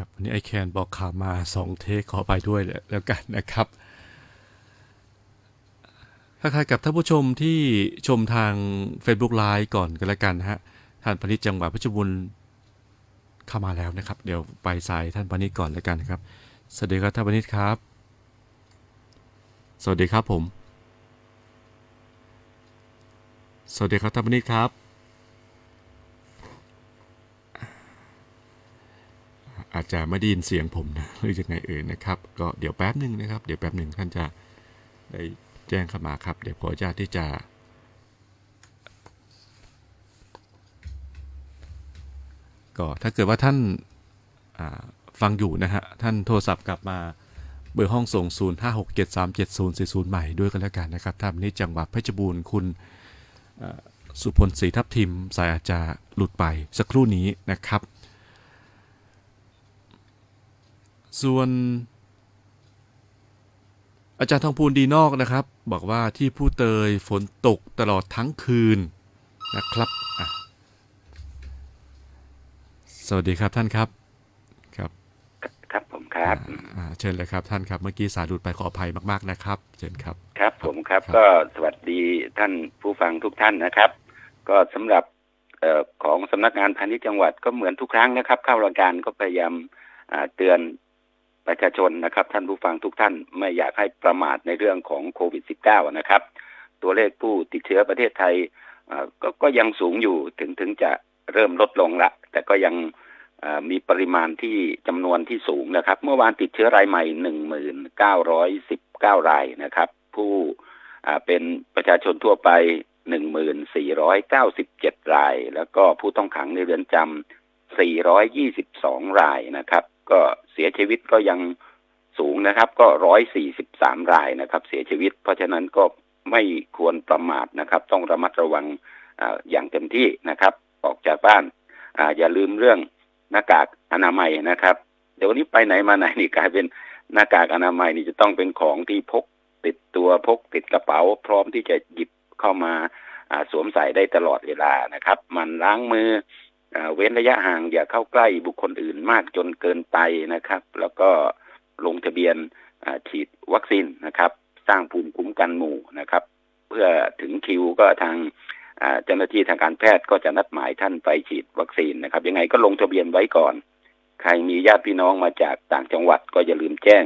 ครับวันนี้ไอแคนบอกข่าวมาสองเทคขอไปด้วยแล้วกันนะครับทักทายกับท่านผู้ชมที่ชมทาง Facebook Live ก่อนกันแล้วกันฮะท่านพนิชจังหวัดเพชรบูรณ์เข้ามาแล้วนะครับ เดี๋ยวไปสายท่านพนิชก่อนแล้วกันนะครับสวัสดีครับท่านพนิชครับ สวัสดีครับผม สวัสดีครับท่านพนิชครับ อาจจะไม่ได้ยินเสียงผมนะหรือยังไงเอ่ยนะครับ ก็เดี๋ยวแป๊บหนึ่งนะครับ เดี๋ยวแป๊บหนึ่งท่านจะได้แจ้งเข้ามาครับ เดี๋ยวขออนุญาตที่จะก็ถ้าเกิดว่าท่านฟังอยู่นะฮะ ท่านโทรศัพท์กลับมาเบอร์ห้องส่ง 0 5 6 7 3 7 0 4 0 ใหม่ด้วยกันแล้วกันนะครับท่านนี้จังหวัดเพชรบูรณ์คุณสุพลศรีทับทิม สายอาจจะหลุดไปสักครู่นี้นะครับ ส่วน อาจารย์ทองพูนดีนอกนะครับ บอกว่าที่ผู้เตยฝนตกตลอดทั้งคืนนะครับอะสวัสดีครับท่านครับ ครับ ครับผมครับอ่าอ่าเชิญเลยครับท่านครับ เมื่อกี้สายหลุดไปขออภัยมาก ๆนะครับ เชิญครับ ครับผมครับครับก็สวัสดีท่านผู้ฟังทุกท่านนะครับ ก็สำหรับเอ่อของสำนักงานพาณิชย์จังหวัดก็เหมือนทุกครั้งนะครับ เข้ารายการก็พยายามอ่าเตือน ประชาชนนะครับ ท่านผู้ฟังทุกท่านไม่อยากให้ประมาทในเรื่องของโควิด -19 นะครับ ตัวเลขผู้ติดเชื้อประเทศไทยอ่าก็ก็ยังสูงอยู่ถึงถึงจะเริ่มลดลงละ แต่ก็ยังอ่ามีปริมาณที่จำนวนที่สูงนะครับ เมื่อวานติดเชื้อรายใหม่หนึ่งหมื่นเก้าร้อยสิบเก้ารายนะครับ ผู้อ่าเป็นประชาชนทั่วไปหนึ่งหมื่นสี่ร้อยเก้าสิบเจ็ดราย แล้วก็ผู้ต้องขังในเรือนจำสี่ร้อยยี่สิบสองรายนะครับ ก็เสียชีวิตก็ยังสูงนะครับ ก็ร้อยสี่สิบสามรายนะครับ เสียชีวิต เพราะฉะนั้นก็ไม่ควรประมาทนะครับ ต้องระมัดระวังออย่างเต็มที่นะครับ ออกจากบ้านออย่าลืมเรื่องหน้ากากอนามัยนะครับ เดี๋ยวนี้ไปไหนมาไหนนี่กลายเป็นหน้ากากอนามัยนี่จะต้องเป็นของที่พกติดตัวพกติดกระเป๋า พร้อมที่จะหยิบเข้ามาสวมใส่ได้ตลอดเวลานะครับ มันล้างมือ เว้นระยะห่างอย่าเข้าใกล้บุคคลอื่นมากจนเกินไปนะครับ แล้วก็ลงทะเบียนฉีดวัคซีนนะครับ สร้างภูมิคุ้มกันหมู่นะครับ เพื่อถึงคิวก็ทางเจ้าหน้าที่ทางการแพทย์ก็จะนัดหมายท่านไปฉีดวัคซีนนะครับ ยังไงก็ลงทะเบียนไว้ก่อน ใครมีญาติพี่น้องมาจากต่างจังหวัดก็อย่าลืมแจ้ง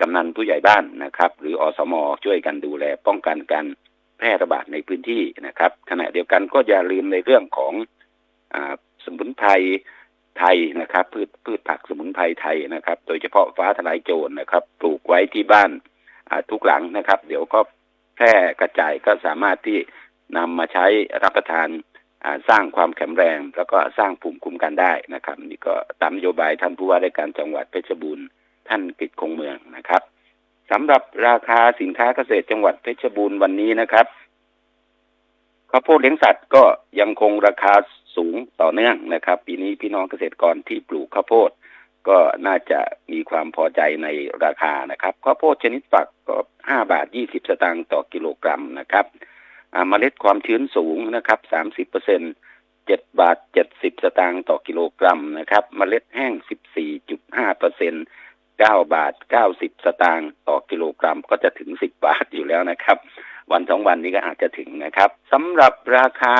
กำนันผู้ใหญ่บ้านนะครับ หรืออสมช่วยกันดูแลป้องกันการแพร่ระบาดในพื้นที่นะครับ ขณะเดียวกันก็อย่าลืมในเรื่องของ สมุนไพรไทยนะครับ พืชพืชผักสมุนไพรไทยนะครับ โดยเฉพาะฟ้าทลายโจรนะครับ ปลูกไว้ที่บ้านทุกหลังนะครับ เดี๋ยวก็แพร่กระจายก็สามารถที่นำมาใช้รับประทานสร้างความแข็งแรง แล้วก็สร้างภูมิคุ้มกันได้นะครับ นี่ก็ตามนโยบายท่านผู้ว่าราชการจังหวัดเพชรบูรณ์ท่านกิจคงเมืองนะครับสำหรับราคาสินค้าเกษตรจังหวัดเพชรบูรณ์วันนี้นะครับข้าวโพดเลี้ยงสัตว์ก็ยังคงราคา สูงต่อเนื่องนะครับ ปีนี้พี่น้องเกษตรกรที่ปลูกข้าวโพด ก็น่าจะมีความพอใจในราคานะครับข้าวโพดชนิดฝักก็ห้าบาทยี่สิบสตางค์ต่อกิโลกรัมนะครับเมล็ดความชื้นสูงนะครับสามสิบเปอร์เซ็นเจ็ดบาทเจ็ดสิบสตางค์ต่อกิโลกรัมนะครับ เมล็ดแห้งสิบสี่จุดห้าเปอร์เซ็นเก้าบาทเก้าสิบสตางค์ต่อกิโลกรัมก็จะถึงสิบบาทอยู่แล้วนะครับ วันสองวันนี้ก็อาจจะถึงนะครับสำหรับราคา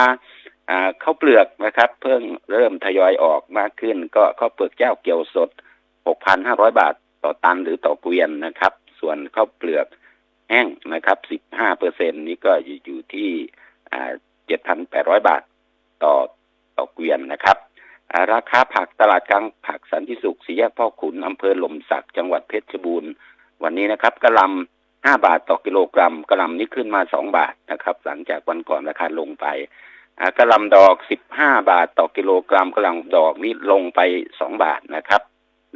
ข้าวเปลือกนะครับ เพิ่งเริ่มทยอยออกมากขึ้น ก็ข้าวเปลือกเจ้าเกี่ยวสดหกพันห้าร้อยบาทต่อตันหรือต่อเกวียนนะครับ ส่วนข้าวเปลือกแห้งนะครับสิบห้าเปอร์เซ็นนี้ก็อยู่ที่อ่าเจ็ดพันแปดร้อยบาทต่อต่อเกวียนนะครับ ราคาผักตลาดกลางผักสันติสุขสีแยกพ่อขุนอำเภอหล่มสักจังหวัดเพชรบูรณ์วันนี้นะครับกระลำห้าบาทต่อกิโลกรัมกระลำนี้ขึ้นมาสองบาทนะครับ หลังจากวันก่อนราคาลงไป กระลำดอกสิบห้าบาทต่อกิโลกรัมกระลำดอกนี้ลงไปสองบาทนะครับ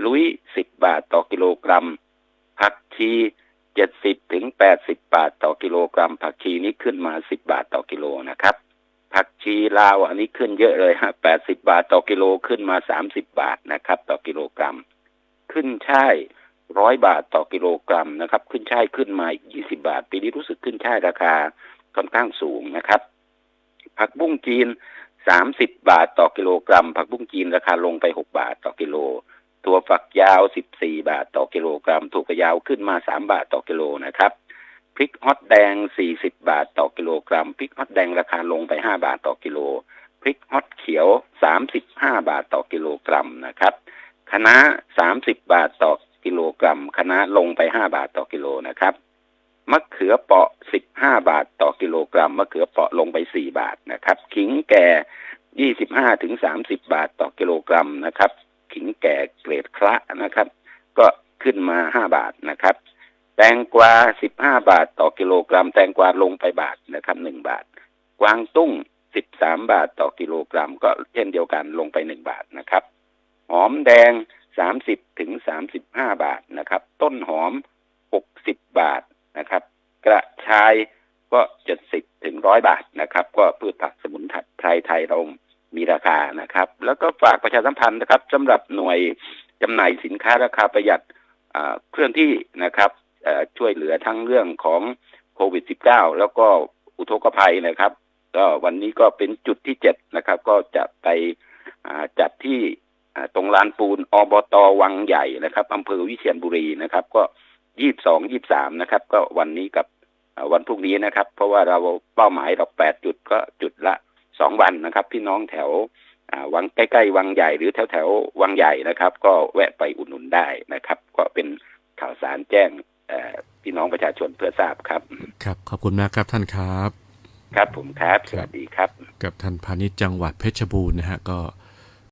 ลุยสิบบาทต่อกิโลกรัม ผักชีเจ็ดสิบถึงแปดสิบบาทต่อกิโลกรัม ผักชีนี้ขึ้นมาสิบบาทต่อกิโลนะครับ ผักชีลาวอันนี้ขึ้นเยอะเลยฮะแปดสิบาทต่อกิโลขึ้นมาสามสิบบาทนะครับ ต่อกิโลกรัม ขึ้นช่ายร้อยบาทต่อกิโลกรัมนะครับ ขึ้นช่ายขึ้นมายี่สิบาท ปีนี้รู้สึกขึ้นช่ายราคาค่อนข้างสูงนะครับ ผักบุ้งจีนสามสิบบาทต่อกิโลกรัม ผักบุ้งจีนราคาลงไปหกบาทต่อกิโลถั่วฝักยาว14บสี่บาทต่อกิโลกรัมถั่วฝักยาวขึ้นมา3บาทต่อกิโลนะครับพริกฮอตแดง40บบาทต่อกิโลกรัมพริกฮอตแดงราคาลงไป5บาทต่อกิโลพริกฮอตเขียว35บห้าบาทต่อกิโลกรัมนะครับคะน้า30บบาทต่อกิโลกรัมคะน้าลงไป5บาทต่อกิโลนะครับ มะเขือเปาะ15บห้าบาทต่อกิโลกรัม มะเขือเปาะลงไป4บาทนะครับ ขิงแก่25ถึง30บาทต่อกิโลกรัมนะครับ ขิงแก่เกรดคละนะครับ ก็ขึ้นมา5บาทนะครับ แตงกวา15บาทต่อกิโลกรัม แตงกวาลงไปบาทนะครับ1บาท กวางตุ้ง13บสามบาทต่อกิโลกรัม ก็เช่นเดียวกันลงไป1บาทนะครับ หอมแดง30ถึง35บห้าบาทนะครับ ต้นหอม60บาท นะครับ กระชายก็70ถึง100บาทนะครับ ก็พืชผักสมุนไพรไทยเรามีราคานะครับ แล้วก็ฝากประชาสัมพันธ์นะครับสำหรับหน่วยจำหน่ายสินค้าราคาประหยัดเคลื่อนที่นะครับช่วยเหลือทั้งเรื่องของโควิด -19 แล้วก็อุทกภัยนะครับ ก็วันนี้ก็เป็นจุดที่เจ็ดนะครับ ก็จะไปจัดที่ตรงลานปูนอบตวังใหญ่นะครับอำเภอวิเชียรบุรีนะครับ ก็ ยี่สิบสองยี่สามนะครับ ก็วันนี้กับอ่าวันพรุ่งนี้นะครับ เพราะว่าเราเป้าหมายเราแปดจุดก็จุดละสองวันนะครับ พี่น้องแถวอ่าวังใกล้ๆวังใหญ่หรือแถวแถวๆวังใหญ่นะครับ ก็แวะไปอุดหนุนได้นะครับ ก็เป็นข่าวสารแจ้งเอ่อพี่น้องประชาชนเพื่อทราบครับ ครับ ขอบคุณมากครับท่านครับ ครับผมครับ สวัสดีครับ กับท่านพาณิชย์จังหวัดเพชรบูรณ์นะฮะก็